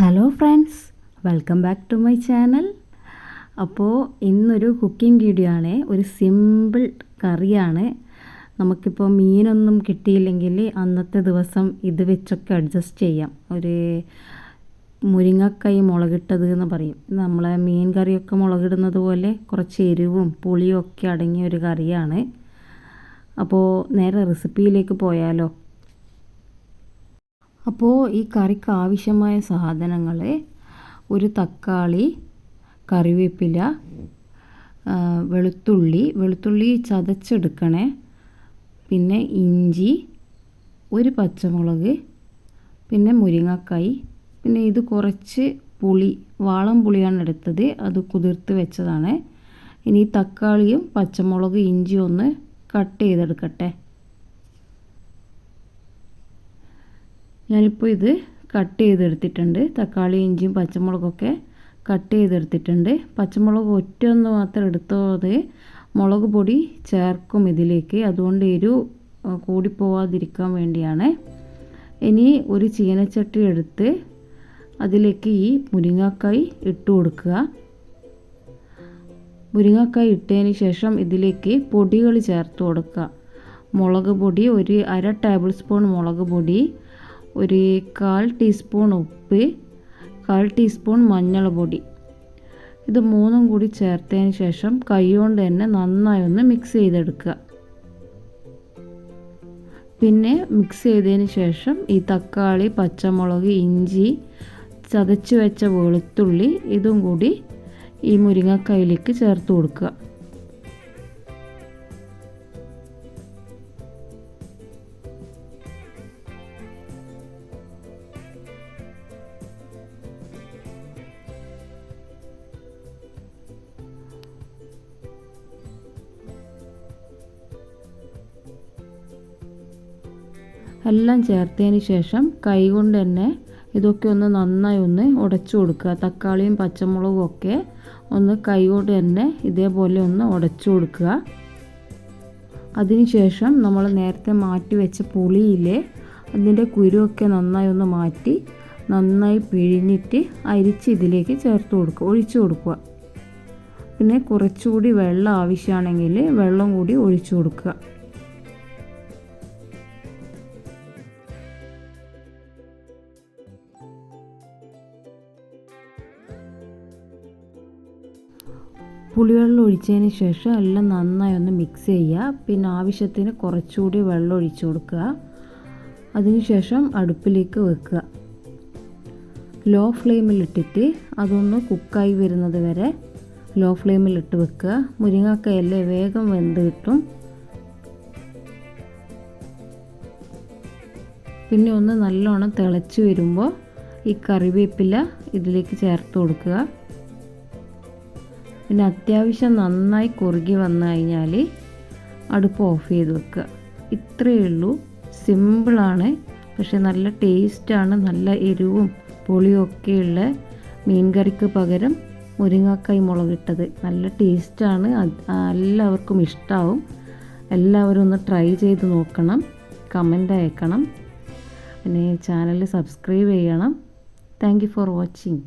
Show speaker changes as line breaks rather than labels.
Hello friends welcome back to my channel അപ്പോൾ ഇന്നൊരു cooking video ആണ്. ഒരു സിമ്പിൾ കറിയാണ്. നമുക്കിപ്പോൾ മീനൊന്നും കിട്ടിയില്ലെങ്കിൽ അന്നത്തെ ദിവസം ഇത് വെച്ചൊക്കെ അഡ്ജസ്റ്റ് ചെയ്യാം. ഒരു മുരിങ്ങക്കൈ മുളകിട്ടത് എന്ന് പറയും. നമ്മളെ മീൻ കറിയൊക്കെ മുളകിടുന്നത് പോലെ കുറച്ച് എരിവും പുളിയും ഒക്കെ അടങ്ങിയ ഒരു കറിയാണ്. അപ്പോൾ നേരെ റെസിപ്പിയിലേക്ക് പോയാലോ? അപ്പോൾ ഈ കറിക്ക് ആവശ്യമായ സാധനങ്ങൾ ഒരു തക്കാളി കറിവേപ്പില വെളുത്തുള്ളി. വെളുത്തുള്ളി ചതച്ചെടുക്കണേ. പിന്നെ ഇഞ്ചി ഒരു പച്ചമുളക് പിന്നെ മുരിങ്ങക്കായി. പിന്നെ ഇത് കുറച്ച് പുളി വാളം പുളിയാണ് എടുത്തത്. അത് കുതിർത്ത് വെച്ചതാണ്. ഇനി തക്കാളിയും പച്ചമുളക് ഇഞ്ചിയും ഒന്ന് കട്ട് ചെയ്തെടുക്കട്ടെ. ഞാനിപ്പോൾ ഇത് കട്ട് ചെയ്തെടുത്തിട്ടുണ്ട്. തക്കാളി ഇഞ്ചിയും പച്ചമുളകൊക്കെ കട്ട് ചെയ്തെടുത്തിട്ടുണ്ട്. പച്ചമുളക് ഒറ്റ ഒന്ന് മാത്രം എടുത്തോതെ മുളക് പൊടി ചേർക്കും ഇതിലേക്ക്. അതുകൊണ്ട് എരു കൂടിപ്പോവാതിരിക്കാൻ വേണ്ടിയാണ്. ഇനി ഒരു ചീനച്ചട്ടി എടുത്ത് അതിലേക്ക് ഈ മുരിങ്ങക്കായി ഇട്ട് കൊടുക്കുക. മുരിങ്ങക്കായി ഇട്ടതിന് ശേഷം ഇതിലേക്ക് പൊടികൾ ചേർത്ത് കൊടുക്കുക. മുളക് പൊടി ഒരു അര ടേബിൾ സ്പൂൺ മുളക് പൊടി ഒരു കാൽ ടീസ്പൂൺ ഉപ്പ് കാൽ ടീസ്പൂൺ മഞ്ഞൾപ്പൊടി ഇത് മൂന്നും കൂടി ചേർത്തതിന് ശേഷം കൈകൊണ്ട് തന്നെ നന്നായി ഒന്ന് മിക്സ് ചെയ്തെടുക്കുക. പിന്നെ മിക്സ് ചെയ്തതിന് ശേഷം ഈ തക്കാളി പച്ചമുളക് ഇഞ്ചി ചതച്ച് വെച്ച വെളുത്തുള്ളി ഇതും കൂടി ഈ മുരിങ്ങക്കായിലേക്ക് ചേർത്ത് കൊടുക്കുക. എല്ലാം ചേർത്തതിന് ശേഷം കൈകൊണ്ട് തന്നെ ഇതൊക്കെ ഒന്ന് നന്നായി ഒന്ന് ഉടച്ചു കൊടുക്കുക. തക്കാളിയും പച്ചമുളകും ഒക്കെ ഒന്ന് കൈകൊണ്ട് തന്നെ ഇതേപോലെ ഒന്ന് ഉടച്ചു കൊടുക്കുക. അതിനുശേഷം നമ്മൾ നേരത്തെ മാറ്റി വെച്ച പുളിയിലെ അതിന്റെ കുരുവൊക്കെ നന്നായി ഒന്ന് മാറ്റി നന്നായി പിഴിഞ്ഞിട്ട് അരിച്ച് ഇതിലേക്ക് ചേർത്ത് കൊടുക്കുക ഒഴിച്ചു കൊടുക്കുക. പിന്നെ കുറച്ചുകൂടി വെള്ളം ആവശ്യമാണെങ്കിൽ വെള്ളം കൂടി ഒഴിച്ചു കൊടുക്കുക. പുളിവെള്ളം ഒഴിച്ചതിന് ശേഷം എല്ലാം നന്നായി ഒന്ന് മിക്സ് ചെയ്യുക. പിന്നെ ആവശ്യത്തിന് കുറച്ചുകൂടി വെള്ളം ഒഴിച്ചു കൊടുക്കുക. അതിനുശേഷം അടുപ്പിലേക്ക് വെക്കുക. ലോ ഫ്ലെയിമിലിട്ടിട്ട് അതൊന്ന് കുക്കായി വരുന്നത് വരെ ലോ ഫ്ലെയിമിലിട്ട് വെക്കുക. മുരിങ്ങക്കയല്ലേ വേഗം വെന്ത് കിട്ടും. പിന്നെ ഒന്ന് നല്ലോണം തിളച്ച് വരുമ്പോൾ ഈ കറിവേപ്പില ഇതിലേക്ക് ചേർത്ത് കൊടുക്കുക. പിന്നെ അത്യാവശ്യം നന്നായി കുറുകി വന്നു കഴിഞ്ഞാൽ അടുപ്പ് ഓഫ് ചെയ്ത് വെക്കുക. ഇത്രയേ ഉള്ളൂ. സിമ്പിളാണ് പക്ഷെ നല്ല ടേസ്റ്റാണ് നല്ല എരിവും പുളിയും ഒക്കെയുള്ള മീൻ കറിക്ക് പകരം മുരിങ്ങക്കായ് മുളകിട്ടത് നല്ല ടേസ്റ്റാണ് എല്ലാവർക്കും ഇഷ്ടമാവും എല്ലാവരും ഒന്ന് ട്രൈ ചെയ്ത് നോക്കണം. കമന്റ് അയക്കണം. പിന്നെ ചാനൽ സബ്സ്ക്രൈബ് ചെയ്യണം. Thank for watching